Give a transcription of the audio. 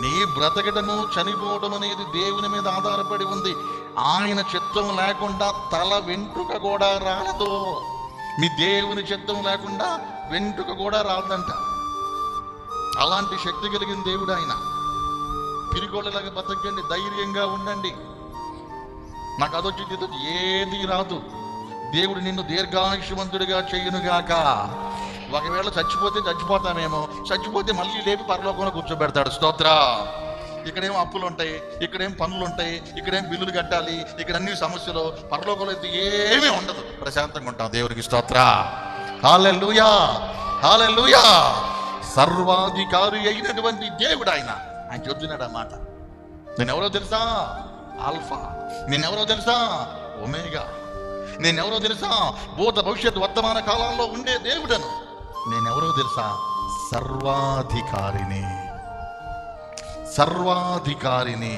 నీ బ్రతకటము చనిపోవడం అనేది దేవుని మీద ఆధారపడి ఉంది. ఆయన చిత్తం లేకుండా తల వెంట్రుక కూడా రాలదు. మీ దేవుని చిత్తం లేకుండా వెంట్రుక కూడా రాదంట. అలాంటి శక్తి కలిగిన దేవుడు ఆయన. పిరిగోళ్ళలాగా బతకండి ధైర్యంగా ఉండండి. నాకు అదొచ్చింది ఏది రాదు. దేవుడు నిన్ను దీర్ఘాయుష్యవంతుడిగా చేయునుగాక. ఒకవేళ చచ్చిపోతే చచ్చిపోతామేమో. చచ్చిపోతే మళ్ళీ లేపి పరలోకంలో కూర్చోబెడతాడు. స్తోత్ర. ఇక్కడేం అప్పులు ఉంటాయి ఇక్కడేం పనులు ఉంటాయి ఇక్కడేం బిల్లులు కట్టాలి ఇక్కడ అన్ని సమస్యలు పరలోకంలో అయితే ఏమీ ఉండదు. ప్రశాంతంగా ఉంటాం. దేవునికి స్తోత్ర. Hallelujah hallelujah. సర్వాధికారి అయినటువంటి దేవుడు ఆయన. ఆయన చెబుతున్నాడు అన్నమాట నేనెవరో తెలుసా? ఆల్ఫా. నేనెవరో తెలుసా? ఒమేగా. నేనెవరో తెలుసా? భూత భవిష్యత్ వర్తమాన కాలంలో ఉండే దేవుడను. నేనెవరో తెలుసా? సర్వాధికారిని సర్వాధికారిని